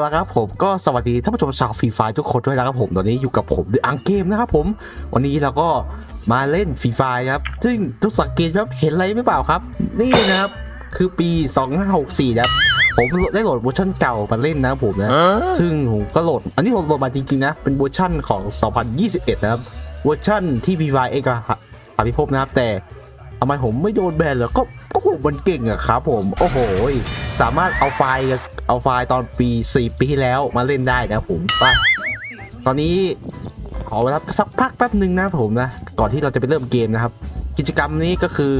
เอาละครับผมก็สวัสดีท่านผู้ชมชาวฟรีไฟทุกคนด้วยนะครับผมตอนนี้อยู่กับผมเดอะอังเกมนะครับผมวันนี้เราก็มาเล่นฟรีไฟครับซึ่งทุกสังเกตครับเห็นอะไรไม่เปล่าครับ นี่นะครับคือปี 2564นะครับผมได้โหลดเวอร์ชันเก่ามาเล่นนะครับผมนะซึ่งผมก็โหลด อันนี้ผมโหลดมาจริงๆนะเป็นเวอร์ชันของ 2021 นะครับเวอร์ชันที่ฟรีไฟเอกอภิภพนะครับแต่ทำไมผมไม่โดนแบนเหรอก็ ก็ผมมันเก่งอะครับผม โอ้โห สามารถเอาไฟล์เอาไฟล์ตอนปี 4 ปีที่แล้วมาเล่นได้นะผมไปตอนนี้ขอเวลาสักพักแป๊บหนึ่งนะผมนะ ก่อนที่เราจะไปเริ่มเกมนะครับ กิจกรรมนี้ก็คือ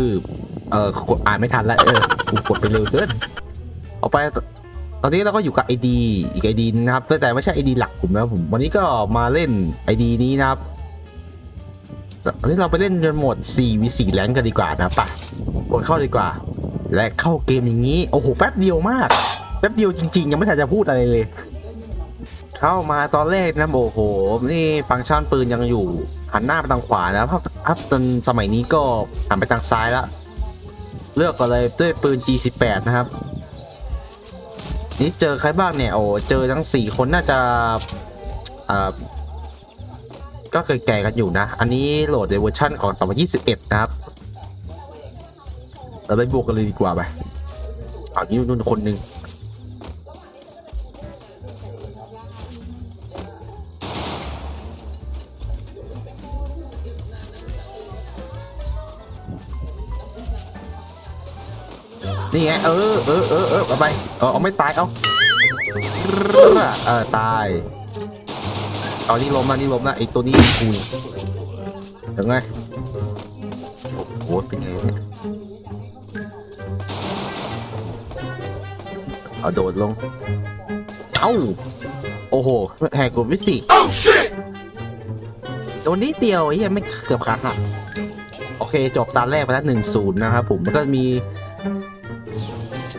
เออกดอ่านไม่ทันแล้วเออกดไปเร็วเกินเอาไปตอนนี้เราก็อยู่กับ ID อีก ID นึงนะครับแต่ไม่ใช่ ID หลักผมนะผม วันนี้ก็มาเล่น ID นี้นะครับ วันนี้เราไปเล่นจนหมด4 v 4แรงกันดีกว่านะไปกดเข้าดีกว่า และเข้าเกมอย่างนี้ โอ้โห แป๊บเดียวมาก แป๊บเดียวจริงๆ ยังไม่ทันจะพูดอะไรเลย เข้ามาตอนแรกนะ โอ้โห นี่ฟังก์ชันปืนยังอยู่ หันหน้าไปทางขวานะพับพับจนสมัยนี้ก็หันไปทางซ้ายแล้วเลือกก็เลยด้วยปืน G18 นะครับ นี่เจอใครบ้างเนี่ย โอ้เจอทั้ง 4 คนน่าจะอ่า ก็เคยแก่กันอยู่นะ อันนี้โหลดในเวอร์ชั่นของ 2021 นะครับ เราไปบวกกันเลยดีกว่าไปเอานี้นู่นคนหนึ่งนี่ไง เออเออเออเออไป เออเอาไม่ตาย เอาเออตาย เอานี่ล้มนะนี่ล้มนะไอตัวนี้กูยังไงโอ้โหเป็นไงเนี่ยเอาโดดลง เอ้า โอ้โหแหกกฎวิสิกโดนนิดเดียวไอ้เหี้ยไม่เกือบขาหักโอเค จบตาแรกไปแล้วหนึ่งศูนย์นะครับผมแล้วก็มี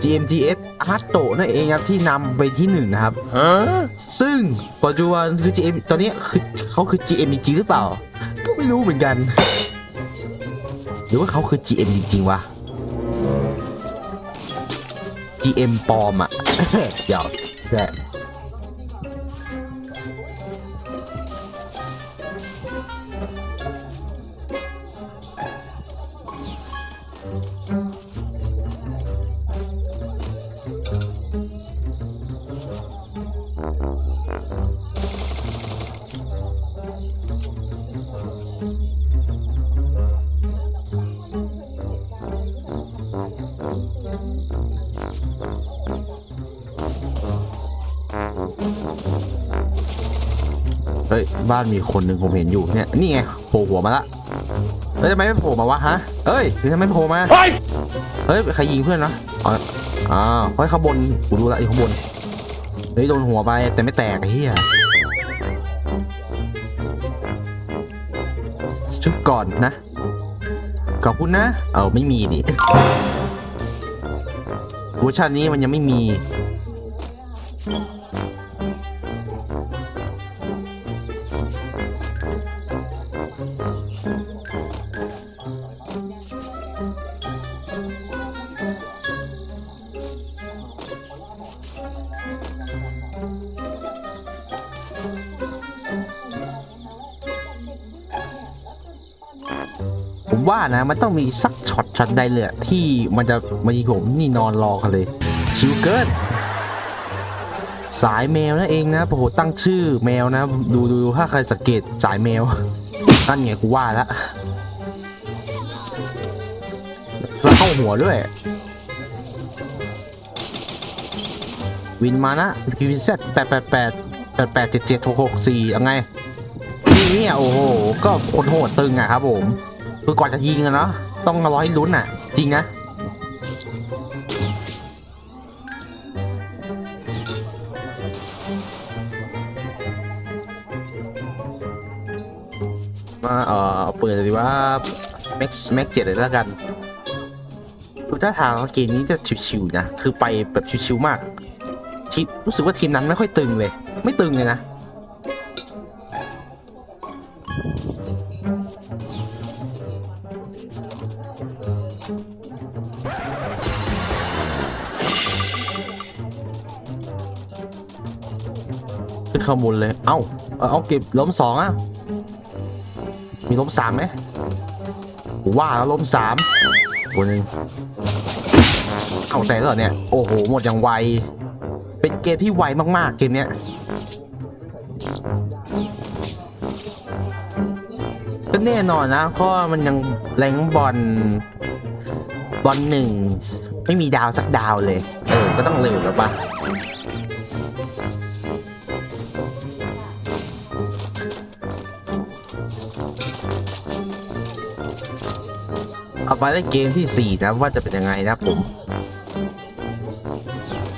GMTS อาร์ตโตนั่นเองครับที่นำไปที่หนึ่งนะครับซึ่งปัจจุบันคือ GM ตอนนี้คือเขาคือ GMG หรือเปล่า ก็ไม่รู้เหมือนกัน หรือว่าเขาคือ GM จริงๆวะ GM ปลอมอะเดี๋ยวแห เฮ้ยบ้านมีคนหนึ่งผมเห็นอยู่เนี่ยนี่ไงโผล่หัวมาละเฮ้ยทำไมไม่โผล่มาวะฮะเอ้ยทำไมไม่โผล่มาเฮ้ยใครยิงเพื่อนนะอ๋ออ้าวเฮ้ยข้างบนกูดูละอยู่ข้างบน เฮ้ยโดนหัวไปแต่ไม่แตกไอ้เหี้ยชุดก่อนนะ ขอบคุณนะ เอาไม่มีดิเวอร์ชันนี้มันยังไม่มี ว่านะมันต้องมีสักช็อตช็อตใดเลยอะที่มันจะมายิงผมนี่นอนรอกันเลยชิวเกินสายแมวนั่นเองนะโอ้โหตั้งชื่อแมวนะ ดูดูถ้าใครสังเกตสายแมวนั่นไงกูว่าล้วแล้วเข้าหัวด้วย วินมานะ PVZ แปดแปดแปดแปดแปดเจ็ดเจ็ดหกหกสี่ยังไงนี่เนี่ยโอ้โห ก็คตรโหดตึงอะครับผม คือก่อนจะยิงอะเนาะต้องร้อยลุ้นอะจริงนะมาเออเอาเปิดดีว่าแม็กแม็กเจ็ดเลยแล้วกันดูท่าทางเกมนี้จะชิวๆนะ คือไปแบบชิวๆมากทีมรู้สึกว่าทีมนั้นไม่ค่อยตึงเลย ไม่ตึงเลยนะ ขึ้นข้างบนเลย เอ้าเอาเอาเก็บล้มสองอะ มีล้มสามไหมว่าแล้วล้มสามตัวหนึ่งเอาใส่เหรอเนี่ย โอ้โห หมดอย่างไว เป็นเกมที่ไวมาก ๆ เกมเนี้ยก็แน่นอนนะเพราะมันยังแรงบอลบอลหนึ่ง ไม่มีดาวสักดาวเลย เออ ก็ต้องเร็วแล้วปะ เอาไปเล่นเกมที่ 4 นะว่าจะเป็นยังไงนะผม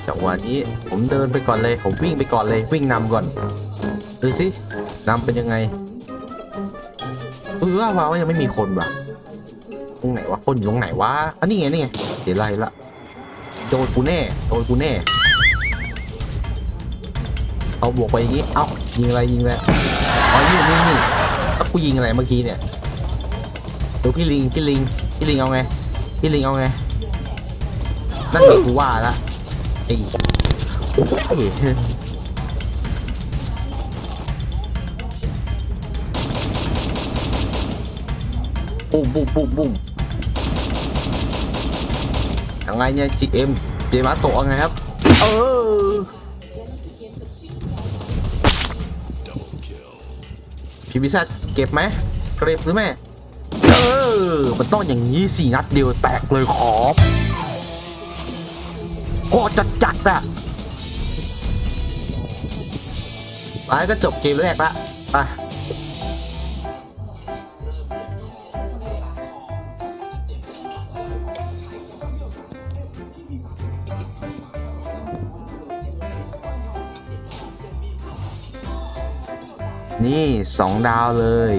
จังหวะนี้ผมเดินไปก่อนเลย ผมวิ่งไปก่อนเลยวิ่งนำก่อนดูสินำเป็นยังไงอุ้ยว่าว่ายังไม่มีคนว่ะตรงไหนวะคนอยู่ตรงไหนวะอันนี้ไงนี่ไงเดี๋ยวไล่ละโดนกูแน่โดนกูแน่ เอาบวกไปอย่างนี้ เอ้ายิงอะไรยิงอะไรอ๋อนี่นี่นี่กูยิงอะไรเมื่อกี้เนี่ยดูพี่ลิงพี่ลิง พี่ลิงเอาไง พี่ลิงเอาไง นั่นไงกูว่าละไอ้โอ้ยปุ้มปุ้มปุ้มปุ้มยังไงเนี่ย GM เจมาโตะไงครับ เออพี่พิซซ่าเก็บไหมเก็บหรือไม่ เออ มันต้องอย่างนี้สี่นัดเดียวแตกเลยขอบโคตรจัดจัดอะไปก็จบเกมแรกละไปนี่สองดาวเลย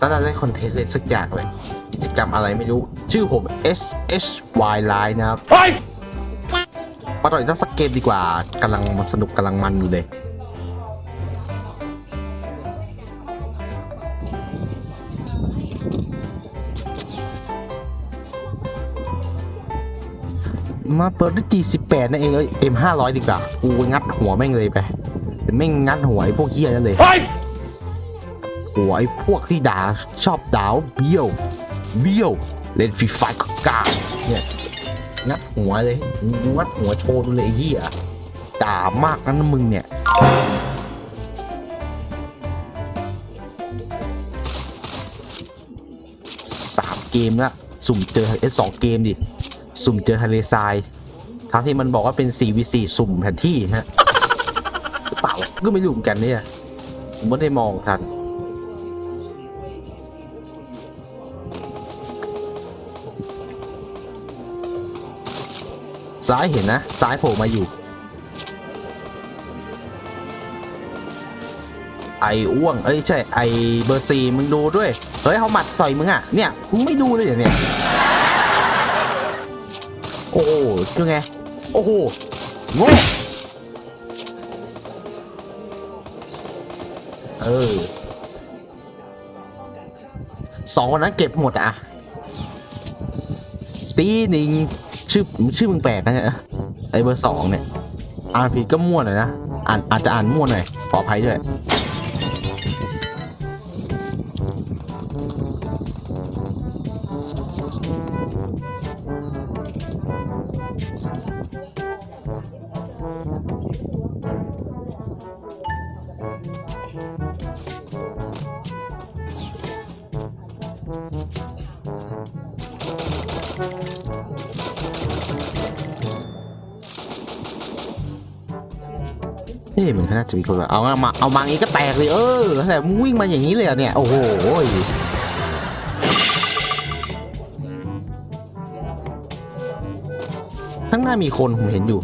ตอนนั้นเล่นคอนเทนต์เลยสักอย่างเลยกิจกรรมอะไรไม่รู้ ชื่อผม S H Y Line นะครับมาต่อยตั้งสักเกมดีกว่ากำลังสนุกกำลังมันอยู่เลยมาเปิดด้วย G18 นั่นเองเอ้ย M500 ดีกว่า กูงัดหัวแม่งเลยไปแต่แม่งงัดหัวไอ้พวกเฮียนั่นเลย หัวไอ้พวกที่ด่าชอบด่าวเบี้ยว เบี้ยว เล่นฟรีไฟก็กาเนี่ยงัดหัวเลยงัดหัวโชว์ดูเลยไอ้เหี้ยด่ามากนั้นมึงเนี่ยสามเกมละสุ่มเจอเอสสองเกมดิ สุ่มเจอทะเลทรายทั้งที่มันบอกว่าเป็น 4v4 สุ่มแผนที่ฮะเปล่าก็ไม่รู้เหมือนกันเนี่ยผมไม่ได้มองทัน ซ้ายเห็นนะ ซ้ายโผล่มาอยู่ ไอ้อ้วง เอ้ยใช่ ไอเบอร์ซีมึงดูด้วย เฮ้ยเขาหมัดต่มึงอะ เนี่ยมึงไม่ดูเลยเหรอเนี่ย โอ้โหคือไง โอ้โหโง่เออสองคนนั้นเก็บหมดอะ ตีหนิง ชื่อชื่อมึงแปลกนะเนี่ยไอเบอร์สองเนี่ยอ่านผิดก็มั่วหน่อยนะอ่านอาจจะอ่านมั่วหน่อยขออภัยด้วย เฮ้ยมันน่าจะมีคนแบบเอามาเอามางี้ก็แตกเลยเออแต่มึงวิ่งมาอย่างนี้เลยเหรอเนี่ย โอ้โหข้างหน้ามีคนผมเห็นอยู่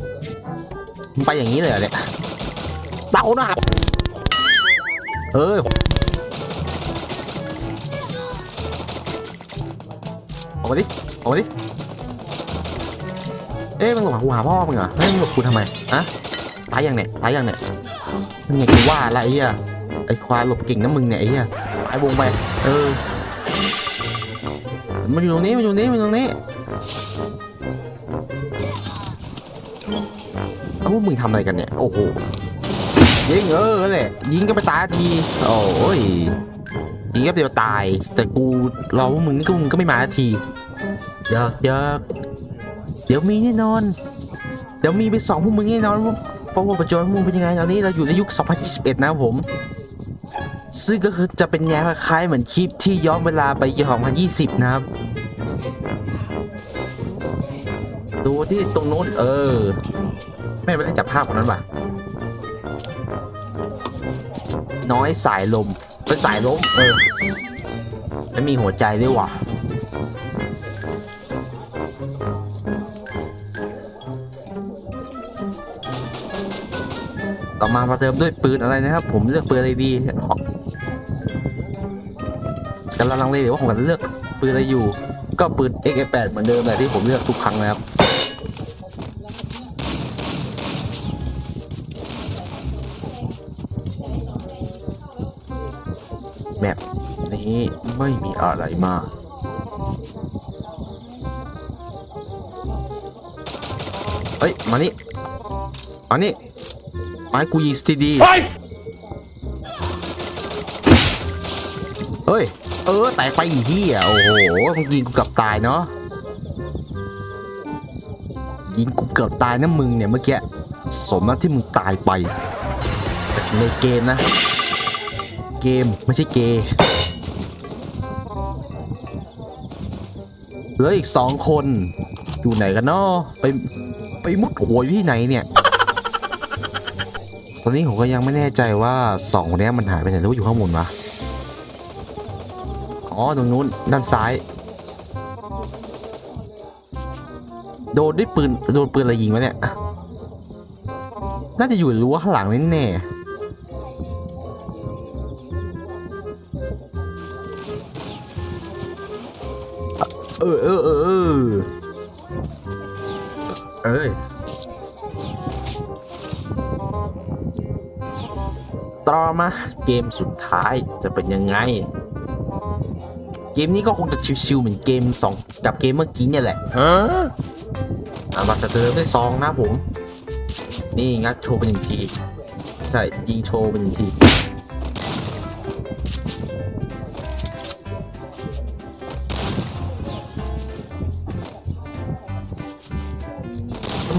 มันไปอย่างนี้เลยเหรอเนี่ยเต่าหนักเออออกมาดิออกมาดิเอ๊ะมึงหลบกูหาพ่อมึงเหรอเฮ้ยมึงหลบกูทำไมฮะายยังเนี่ยตายยังเนี่ยนี่ไงกูว่าอะไรไอ้เหี้ยไอ้ควายหลบเก่งนะมึงเนี่ยไอ้เหี้ยไอ้วงไปเออมันอยู่ตรงนี้มันอยู่ตรงนี้มันอยู่ตรงนี้แล้วพวกมึงทำอะไรกันเนี่ย โอ้โหยิงเออนั่นแหละยิงก็ไปตายทีโอ้ยยิงก็เดียวตาย แต่กูรอพวกมึงนี่ก็มึงก็ไม่มาทีเดี๋ยวเดี๋ยวเดี๋ยวมีแน่นอน เดี๋ยวมีไปสองพวกมึงแน่นอน เพราะว่าปัจจุบันพวกมึงเป็นยังไงตอนนี้เราอยู่ในยุค 2021 นะผม ซึ่งก็คือจะเป็นแนวคล้ายๆเหมือนคลิปที่ย้อนเวลาไป year2020 นะครับ ดูที่ตรงโน้นเออ ไม่ไม่ได้จับภาพของนั้นว่ะ น้อยสายลม เป็นสายลม เออแล้วมีหัวใจด้วยว่ะ ต่อมาประเดิมด้วยปืนอะไรนะครับ ผมเลือกปืนอะไรดีกำลังลังเลเดี๋ยวว่าผมจะเลือกปืนอะไรอยู่ ก็ปืน X8 เหมือนเดิมแหละที่ผมเลือกทุกครั้งนะครับแบบนี้ไม่มีอะไรมากเฮ้ย มานี่ มานี่ มาให้กูยิงสตีดีเฮ้ย เออแตกไปอีกที่อะโอ้โหมึงยิงกูเกือบตายเนาะยิงกูเกือบตายนะมึงเนี่ยเมื่อกี้สมนะที่มึงตายไปในเกมนะ เกมไม่ใช่เกย์เหลืออีกสองคน อยู่ไหนกันเนาะไปไปมุดหัวอยู่ที่ไหนเนี่ยต อนนี้ผมก็ยังไม่แน่ใจว่าสองคนนี้มันหายไปไหนหรือว่าอยู่ข้างบนวะอ๋อตรงนู้นด้านซ้าย โดนด้วยปืนโดนปืนอะไรยิงวะเนี่ยน่าจะอยู่รั้วข้างหลังแน่เออเออเออเออ ต่อมาเกมสุดท้ายจะเป็นยังไง เกมนี้ก็คงจะชิวๆเหมือนเกมสองกับเกมเมื่อกี้เนี่ยแหละฮะมาจะเดิมด้วยซองนะผม นี่งัดโชว์เป็นหนึ่งที ใช่ยิงโชว์เป็นหนึ่งที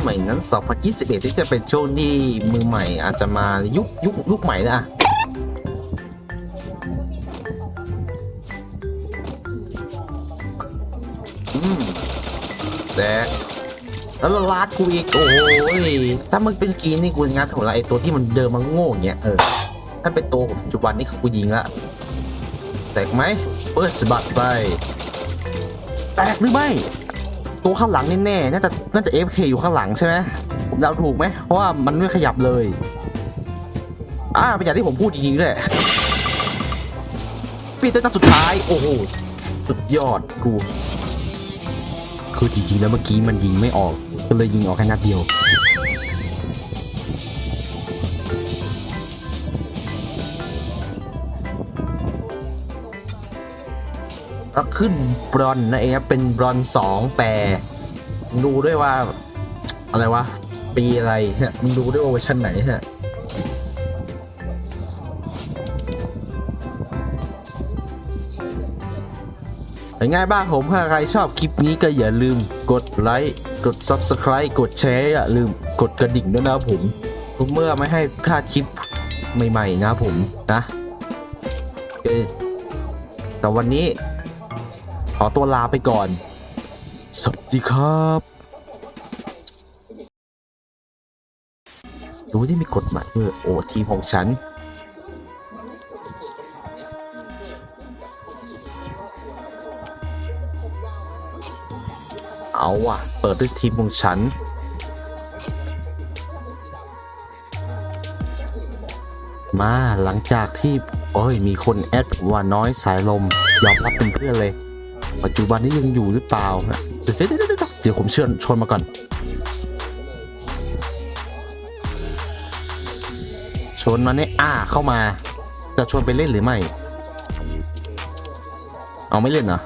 มัยนั้น 2021 ที่จะเป็นช่วงที่มือใหม่อาจจะมายุคยุคยุคใหม่นะอืมแต่แล้วลาดกูอีก โอ้ยถ้ามึงเป็นกีนี่กูงัดของเราไอตัวที่มันเดิมมันโง่เงี้ยเออ ถ้าเป็นตัวปัจจุบันนี่กูยิงละแตกไหมเปิดสบัดไป แตกหรือไม่ ตัวข้างหลังแน่ๆน่าจะน่าจะ FK อยู่ข้างหลังใช่ไหมผมเดาถูกไหมเพราะว่ามันไม่ขยับเลยอ่าเป็นอย่างที่ผมพูดจริงๆเลยปีเตอร์ตั้งสุดท้าย โอ้โหสุดยอดกูคือจริงๆแล้วเมื่อกี้มันยิงไม่ออก ก็เลยยิงออกแค่นัดเดียว ก็ขึ้นบรอนนะเองครับเป็นบรอนสองแต่ดูด้วยว่า อะไรวะ ปีอะไรฮะมึงดูด้วยว่าเวอร์ชันไหนฮะเป็นไงบ้างผมถ้าใครชอบคลิปนี้ก็อย่าลืมกดไลค์กด Subscribe กดแชร์อย่าลืมกดกระดิ่งด้วยนะผมเมื่อไม่ให้พลาดคลิปใหม่ ๆ นะผมนะแต่วันนี้ ขอตัวลาไปก่อน สวัสดีครับดูที่มีกฎหมายด้วยโอ้ทีมของฉันเอาว่ะ เปิดด้วยทีมของฉัน มาหลังจากที่ โอ้ย มีคนแอดผมว่าน้อยสายลม ยอมรับเป็นเพื่อนเลย ปัจจุบันนี้ยังอยู่หรือเปล่าเดี๋ยวเดี๋ยวเดี๋ยวผมเชิญชวนมาก่อนชวนมาเนี่ยอ่าเข้ามา จะชวนไปเล่นหรือไม่ เอาไม่เล่นเหรอ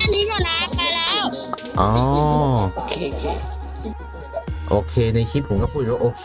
อันนี้ก่อนนะไปแล้วอ๋อโอเคโอเคโอโอเคในคลิปผมก็พูดว่าโอเค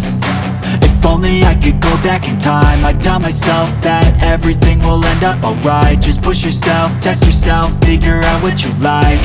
If only I could go back in time. I'd tell myself that everything will end up alright. Just push yourself, test yourself, figure out what you like